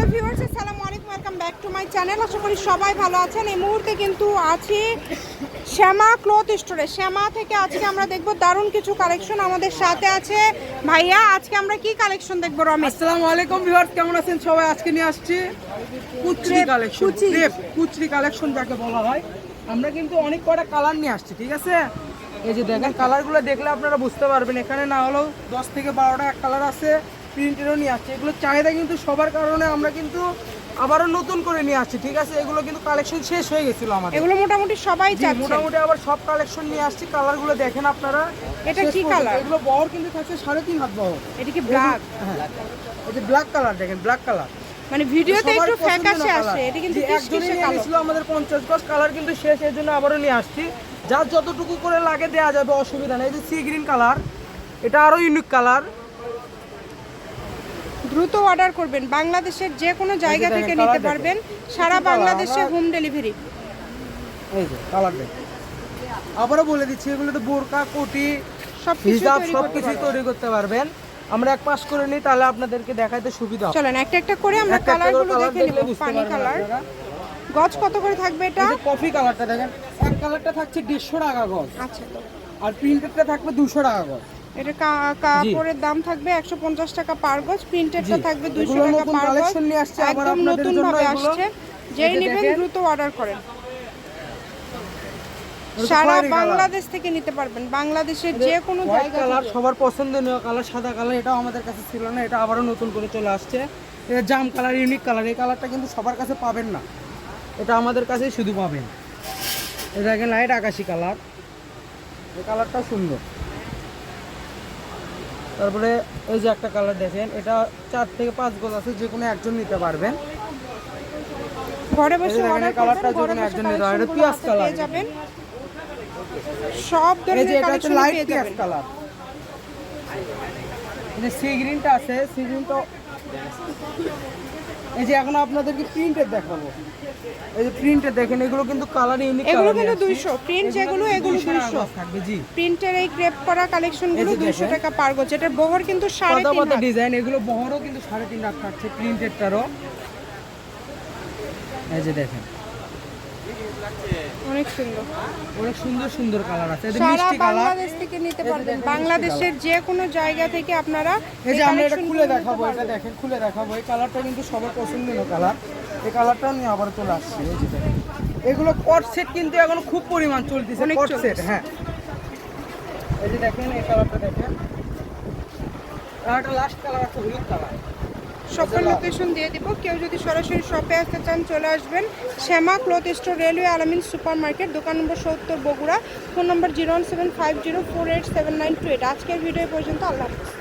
Hello viewers আসসালামু আলাইকুম welcome back to my channel আশা করি সবাই ভালো আছেন। এই মুহূর্তে কিন্তু আছি শ্যামা ক্লথ স্টোরে শ্যামা থেকে আজকে আমরা দেখব দারুণ কিছু কালেকশন আমাদের সাথে আছে। ভাইয়া আজকে আমরা কি কালেকশন দেখব রমেশ? আসসালামু আলাইকুম ভিউয়ার্স কেমন আছেন? সবাই আজকে নিয়ে আসছি। কুচরি কালেকশন কুচরি কালেকশন যাকে বলা হয়। আমরা কিন্তু অনেক কটা কালার নিয়ে আসছি ঠিক আছে? এই যে দেখেন কালারগুলো দেখলে আপনারা বুঝতে পারবেন। এখানে না হলেও দশ থেকে বারোটা এক কালার আছে। প্রিন্টেরও নিয়ে আসছে। এগুলো চাহিদা কিন্তু সবার কারণে আমরা কিন্তু আবারও নতুন করে নিয়ে আসছি ঠিক আছে? এগুলো কিন্তু কালেকশন শেষ হয়ে গেছিল আমাদের। এগুলো মোটামুটি সবাই চাচ্ছে। মোটামুটি আবার সব কালেকশন নিয়ে আসছি। কালারগুলো দেখেন আপনারা। এটা কি colour? এগুলো বহর কিন্তু থাকছে সাড়ে তিন হাত বহর এটা কি ব্ল্যাক হ্যাঁ। এই যে ব্ল্যাক কালার দেখেন ব্ল্যাক কালার মানে ভিডিওতে একটু ফ্যাকাশে আসে এটা কিন্তু একজনই কিসকিসে নিয়ে কালো গেছিল আমাদের পঞ্চাশ গজ কালার কিন্তু শেষ এর জন্য আবারও নিয়ে আসছি। যার যতটুকু করে লাগে দেওয়া যাবে অসুবিধা নেই। এই যে সি গ্রিন কালার এটা আরও ইউনিক কালার দ্রুত অর্ডার করবেন। বাংলাদেশের যে কোনো জায়গা থেকে নিতে পারবেন। সারা বাংলাদেশে হোম ডেলিভারি এই যে কালার দেখেন। আবারও বলে দিচ্ছি এগুলো তো বোরকা কোটি সব হিজাব তৈরি সব করতে পারবেন। তৈরি করতে পারবেন। আমরা এক পাশ করে নিই তাহলে আপনাদেরকে দেখাইতে সুবিধা হবে। চলেন একটা একটা করে আমরা কালারগুলো দেখে নিব পানি কালার। গজ কত করে থাকবে এটা? এই যে কফি কালারটা দেখেন এক কালারটা থাকছে দেড়শো টাকা গজ। আচ্ছা। আর প্রিন্টেডটা থাকবে দুশো টাকা গজ। এটা কা- কাপড়ের দাম থাকবে একশো পঞ্চাশ টাকা পার গজ প্রিন্টেডটা থাকবে টাকা পার গজ। একদম নতুন জন্য ভাবে আসছে। যেই নেবেন দ্রুত অর্ডার করেন। সারা বাংলাদেশ থেকে নিতে পারবেন। বাংলাদেশের যে কোনো জায়গা কালার সবার পছন্দনীয় কালার সাদা কালার এটাও আমাদের কাছে ছিল না এটা আবারও নতুন করে চলে আসছে। এটা জাম কালার ইউনিক কালার এই কালারটা কিন্তু সবার কাছে পাবেন না। এটা আমাদের কাছেই শুধু পাবেন। এটা দেখেন লাইট আকাশি কালার এই কালারটা সুন্দর। তারপরে এই যে একটা কালার দেখেন এটা চার থেকে পাঁচ গোল আছে যে কোনো একজন নিতে পারবেন। ঘরে বসে অর্ডার বসে একজন নিতে পিয়াজ যাবেন। সব এটা হচ্ছে লাইট পিয়াজ কালার এই যে সি গ্রিনটা আছে সি গ্রিনটা এই যে এখন আপনাদেরকে প্রিন্টের দেখাবো। এই যে প্রিন্টের দেখেন এগুলো কিন্তু কালার ইউনিক এগুলো কিন্তু দুইশো। প্রিন্ট যেগুলো এগুলো দুইশো থাকবে জি। প্রিন্টের এই ক্রেপ করা কালেকশনগুলো 200 টাকা পার গজ এটার বহর কিন্তু সাড়ে পাতা তিন পাতা হাত। ডিজাইন এগুলো বহরও কিন্তু সাড়ে তিন লাখ থাকছে প্রিন্টেডটারও এই যে দেখেন। অনেক সুন্দর। অনেক সুন্দর সুন্দর কালার আছে। সারা বাংলাদেশ থেকে নিতে পারবেন। বাংলাদেশের যে কোনো জায়গা থেকে আপনারা এই যে আমরা এটা খুলে দেখাবো এটা। দেখেন খুলে দেখাবো। এই কালারটা কিন্তু সবার পছন্দের কালার। এই কালারটাও নিয়ে আবার চলে আসছে। এগুলো কট সেট কিন্তু এখন খুব পরিমাণ চলতেছে কট সেট হ্যাঁ। এই যে দেখেন এই কালারটা দেখেন। আর লাস্ট কালার আছে হলুদ কালার। সকল লোকেশন দিয়ে দিব। কেউ যদি সরাসরি শপে আসতে চান, চলে আসবেন। Shyama cloth store railway Alamin super market দোকান নম্বর সত্তর Bogura phone number zero one seven five zero four eight seven nine two eight আজকের ভিডিও পর্যন্ত, আল্লাহ হাফিজ।